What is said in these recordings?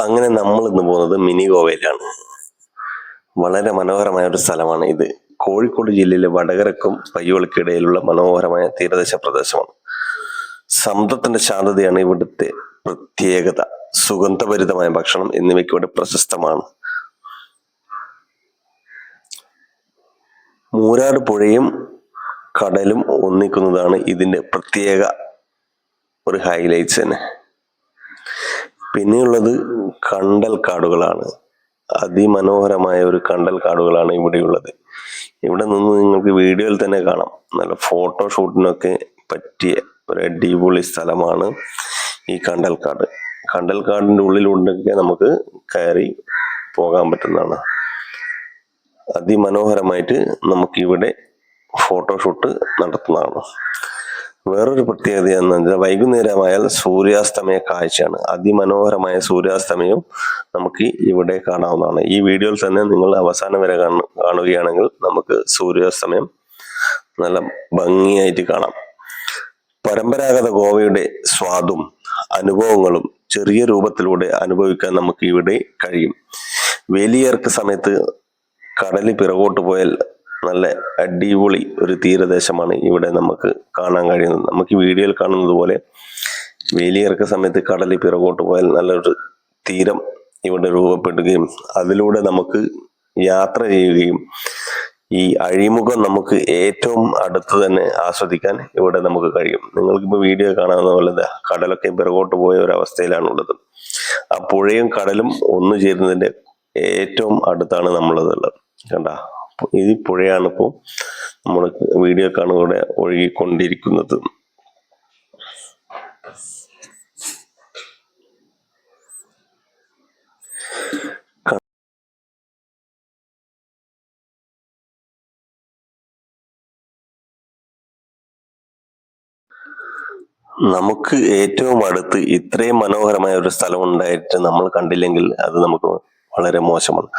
അങ്ങനെ നമ്മൾ ഇന്ന് പോകുന്നത് മിനി ഗോവയിലാണ് വളരെ മനോഹരമായ ഒരു സ്ഥലമാണ് ഇത്. കോഴിക്കോട് ജില്ലയിലെ വടകരക്കും പയ്യോളിക്കിടയിലുള്ള മനോഹരമായ തീരദേശ പ്രദേശമാണ്. സമുദ്രത്തിന്റെ ശാന്തതയാണ് ഇവിടുത്തെ പ്രത്യേകത. സുഗന്ധഭരിതമായ ഭക്ഷണം എന്നിവയ്ക്ക് ഇവിടെ പ്രശസ്തമാണ്. മൂരാട് പുഴയും കടലും ഒന്നിക്കുന്നതാണ് ഇതിന്റെ പ്രത്യേക ഒരു ഹൈലൈറ്റ്സ് തന്നെ. പിന്നെയുള്ളത് കണ്ടൽ കാടുകളാണ്. അതിമനോഹരമായ ഒരു കണ്ടൽ കാടുകളാണ് ഇവിടെയുള്ളത്. ഇവിടെ നിന്ന് നിങ്ങൾക്ക് വീഡിയോയിൽ തന്നെ കാണാം. നല്ല ഫോട്ടോ ഷൂട്ടിനൊക്കെ പറ്റിയ ഒരു അടിപൊളി സ്ഥലമാണ് ഈ കണ്ടൽ കാട്. കണ്ടൽ കാടിന്റെ ഉള്ളിലൂടെയൊക്കെ നമുക്ക് കയറി പോകാൻ പറ്റുന്നതാണ്. അതിമനോഹരമായിട്ട് നമുക്കിവിടെ ഫോട്ടോഷൂട്ട് നടത്തുന്നതാണ്. വേറൊരു പ്രത്യേകത എന്ന് വെച്ചാൽ വൈകുന്നേരമായാൽ സൂര്യാസ്തമയ കാഴ്ചയാണ്. അതിമനോഹരമായ സൂര്യാസ്തമയം നമുക്ക് ഇവിടെ കാണാവുന്നതാണ്. ഈ വീഡിയോയിൽ തന്നെ നിങ്ങൾ അവസാനം വരെ കാണുകയാണെങ്കിൽ നമുക്ക് സൂര്യാസ്തമയം നല്ല ഭംഗിയായിട്ട് കാണാം. പരമ്പരാഗത ഗോവയുടെ സ്വാദും അനുഭവങ്ങളും ചെറിയ രൂപത്തിലൂടെ അനുഭവിക്കാൻ നമുക്ക് ഇവിടെ കഴിയും. വേലിയേർക്ക് സമയത്ത് കടലിൽ പിറകോട്ട് പോയാൽ നല്ല അടിപൊളി ഒരു തീരദേശമാണ് ഇവിടെ നമുക്ക് കാണാൻ കഴിയുന്നത്. നമുക്ക് വീഡിയോയിൽ കാണുന്നത് പോലെ വേലിയിറക്ക സമയത്ത് കടലിൽ പിറകോട്ട് പോയാൽ നല്ലൊരു തീരം ഇവിടെ രൂപപ്പെടുകയും അതിലൂടെ നമുക്ക് യാത്ര ചെയ്യുകയും ഈ അഴിമുഖം നമുക്ക് ഏറ്റവും അടുത്ത് തന്നെ ആസ്വദിക്കാൻ ഇവിടെ നമുക്ക് കഴിയും. നിങ്ങൾക്കിപ്പോൾ വീഡിയോ കാണാവുന്ന പോലെ കടലൊക്കെ പിറകോട്ട് പോയ ഒരു അവസ്ഥയിലാണുള്ളത്. ആ പുഴയും കടലും ഒന്നു ചേരുന്നതിന്റെ ഏറ്റവും അടുത്താണ് നമ്മളുള്ളത് കണ്ട? ഈ പുഴയാണ് ഇപ്പോൾ നമ്മൾ വീഡിയോ കാണുകൂടെ ഒഴുകിക്കൊണ്ടിരിക്കുന്നത്. നമുക്ക് ഏറ്റവും അടുത്ത് ഇത്രയും മനോഹരമായ ഒരു സ്ഥലം ഉണ്ടായിട്ട് നമ്മൾ കണ്ടില്ലെങ്കിൽ അത് നമുക്ക് വളരെ മോശമാണ്.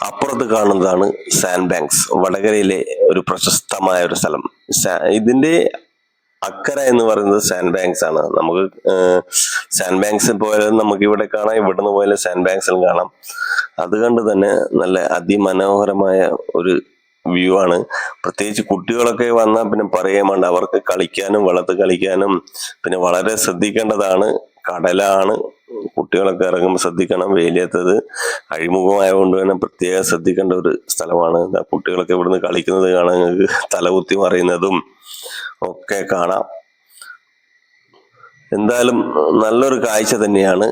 അപ്പുറത്ത് കാണുന്നതാണ് സാൻഡ് ബാങ്ക്സ് വടകരയിലെ ഒരു പ്രശസ്തമായ ഒരു സ്ഥലം ഇതിന്റെ അക്കര എന്ന് പറയുന്നത് സാൻഡ് ബാങ്ക്സ് ആണ്. നമുക്ക് സാൻഡ് ബാങ്ക്സ് പോയാലും നമുക്ക് ഇവിടെ കാണാം ഇവിടുന്ന് പോയാലും സാൻഡ് ബാങ്ക്സിലും കാണാം അതുകൊണ്ട് തന്നെ നല്ല അതിമനോഹരമായ ഒരു വ്യൂ ആണ്. പ്രത്യേകിച്ച് കുട്ടികളൊക്കെ വന്നാൽ പിന്നെ പറയുകയും വേണ്ട അവർക്ക് കളിക്കാനും വെള്ളത്തിൽ കളിക്കാനും പിന്നെ വളരെ ശ്രദ്ധിക്കേണ്ടതാണ്. കടലാണ് കുട്ടികളൊക്കെ ഇറങ്ങുമ്പോൾ ശ്രദ്ധിക്കണം. വേലിയത്തത് അഴിമുഖമായതുകൊണ്ട് തന്നെ പ്രത്യേകം ശ്രദ്ധിക്കേണ്ട ഒരു സ്ഥലമാണ്. കുട്ടികളൊക്കെ ഇവിടുന്ന് കളിക്കുന്നത് കാണാൻ ഞങ്ങൾക്ക് തലകുത്തി മറിയുന്നതും ഒക്കെ കാണാം. എന്തായാലും നല്ലൊരു കാഴ്ച തന്നെയാണ്.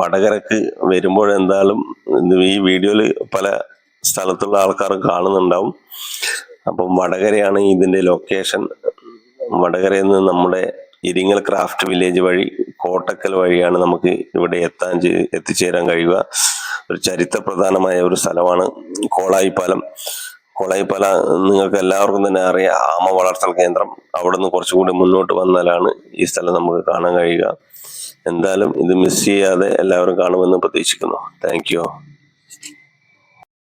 വടകരക്ക് വരുമ്പോൾ എന്തായാലും ഈ വീഡിയോയിൽ പല സ്ഥലത്തുള്ള ആൾക്കാർ കാണുന്നുണ്ടാവും. അപ്പം വടകരയാണ് ഇതിന്റെ ലൊക്കേഷൻ വടകരയിൽ നിന്ന് നമ്മുടെ ഇരിങ്ങൽ ക്രാഫ്റ്റ് വില്ലേജ് വഴി കോട്ടക്കൽ വഴിയാണ് നമുക്ക് ഇവിടെ എത്താൻ എത്തിച്ചേരാൻ കഴിയുക. ഒരു ചരിത്ര പ്രധാനമായ ഒരു സ്ഥലമാണ് കോളായിപ്പാലം. കോളായിപ്പാല നിങ്ങൾക്ക് എല്ലാവർക്കും തന്നെ അറിയാം ആമ വളർത്തൽ കേന്ദ്രം. അവിടെ നിന്ന് കുറച്ചുകൂടി മുന്നോട്ട് വന്നാലാണ് ഈ സ്ഥലം നമുക്ക് കാണാൻ കഴിയുക. എന്തായാലും ഇത് മിസ് ചെയ്യാതെ എല്ലാവരും കാണുമെന്ന് പ്രതീക്ഷിക്കുന്നു. താങ്ക്